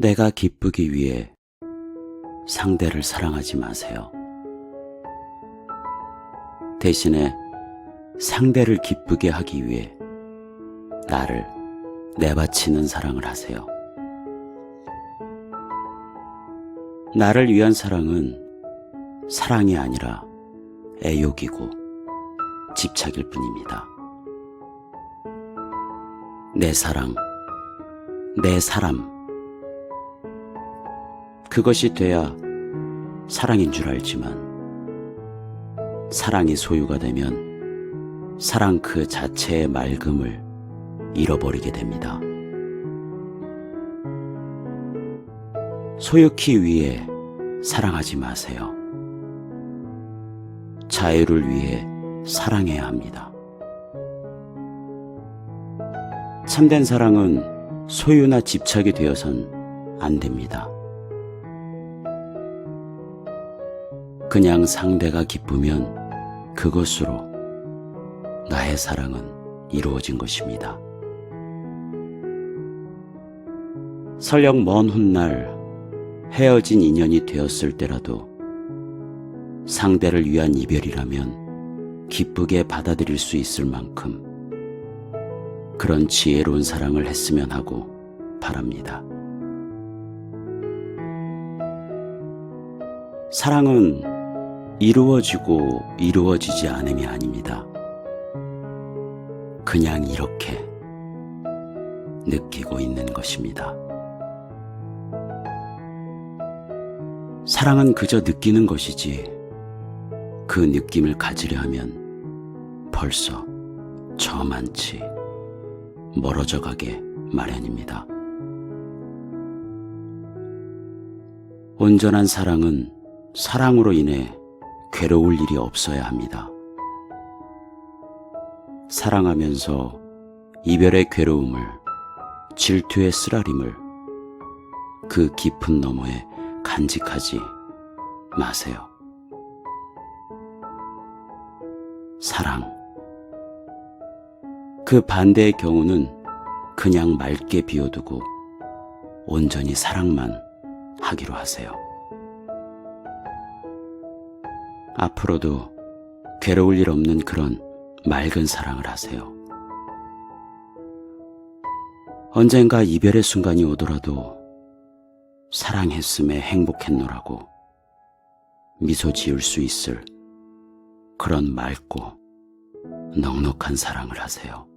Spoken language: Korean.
내가 기쁘기 위해 상대를 사랑하지 마세요. 대신에 상대를 기쁘게 하기 위해 나를 내바치는 사랑을 하세요. 나를 위한 사랑은 사랑이 아니라 애욕이고 집착일 뿐입니다. 내 사랑, 내 사람. 그것이 돼야 사랑인 줄 알지만 사랑이 소유가 되면 사랑 그 자체의 맑음을 잃어버리게 됩니다. 소유키 위해 사랑하지 마세요. 자유를 위해 사랑해야 합니다. 참된 사랑은 소유나 집착이 되어선 안 됩니다. 그냥 상대가 기쁘면 그것으로 나의 사랑은 이루어진 것입니다. 설령 먼 훗날 헤어진 인연이 되었을 때라도 상대를 위한 이별이라면 기쁘게 받아들일 수 있을 만큼 그런 지혜로운 사랑을 했으면 하고 바랍니다. 사랑은 이루어지고 이루어지지 않음이 아닙니다. 그냥 이렇게 느끼고 있는 것입니다. 사랑은 그저 느끼는 것이지 그 느낌을 가지려 하면 벌써 저만치 멀어져 가게 마련입니다. 온전한 사랑은 사랑으로 인해 괴로울 일이 없어야 합니다. 사랑하면서 이별의 괴로움을, 질투의 쓰라림을 그 깊은 너머에 간직하지 마세요. 사랑. 그 반대의 경우는 그냥 맑게 비워두고 온전히 사랑만 하기로 하세요. 앞으로도 괴로울 일 없는 그런 맑은 사랑을 하세요. 언젠가 이별의 순간이 오더라도 사랑했음에 행복했노라고 미소 지을 수 있을 그런 맑고 넉넉한 사랑을 하세요.